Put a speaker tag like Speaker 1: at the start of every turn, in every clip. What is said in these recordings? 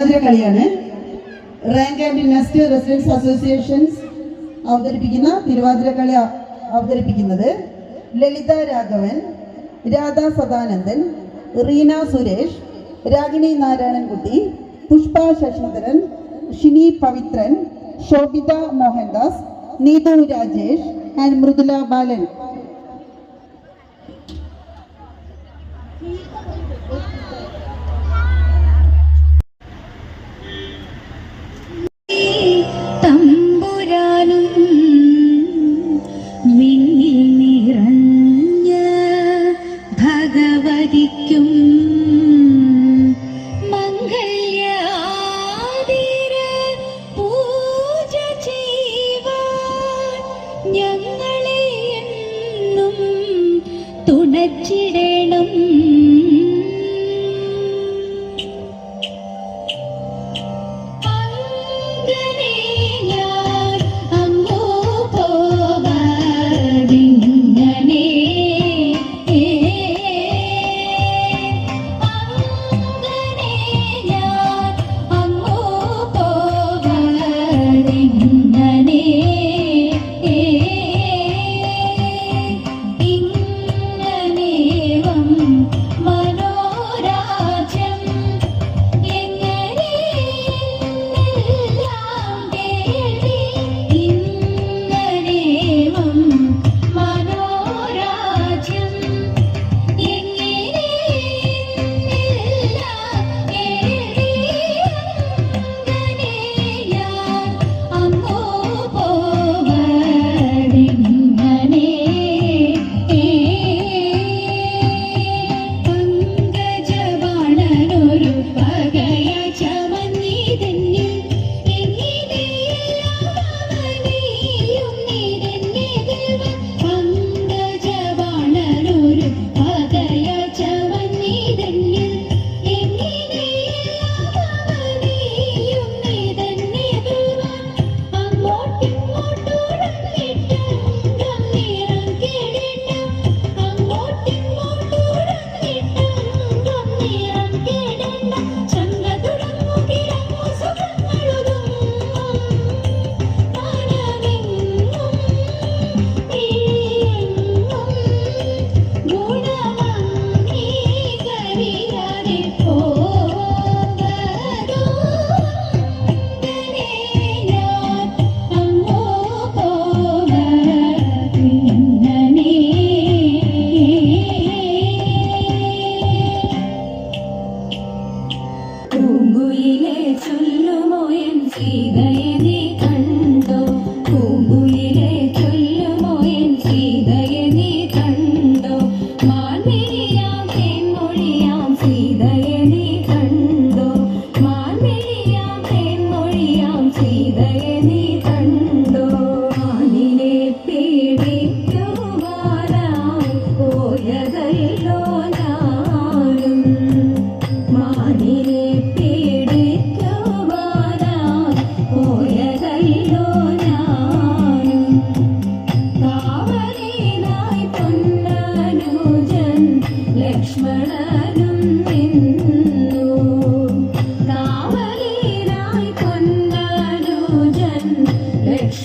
Speaker 1: കളിയാണ്. Rank and industry residence associations അവതരിപ്പിക്കുന്ന തിരുവാതിര കളി അവതരിപ്പിക്കുന്നത് ലളിത രാഘവൻ രാധ സദാനന്ദൻ റീന സുരേഷ് രാഗിണി നാരായണൻകുട്ടി പുഷ്പ ശശിധരൻ ഷിനി പവിത്രൻ ശോഭിത മോഹൻദാസ് നീതു രാജേഷ് ആൻഡ് മൃദുല ബാലൻ.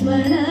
Speaker 1: மன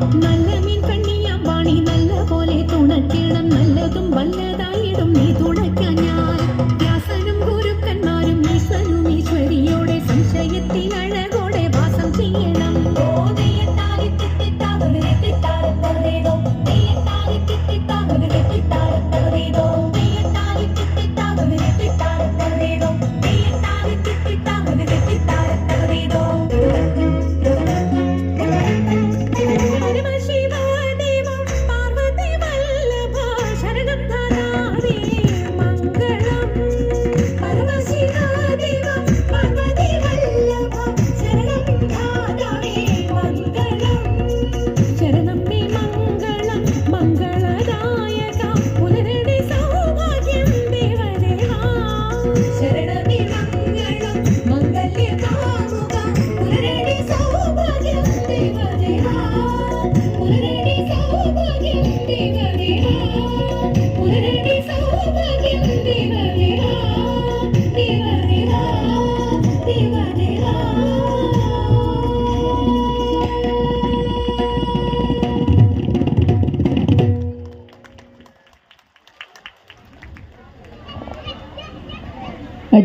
Speaker 1: My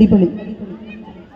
Speaker 2: അടിപൊളി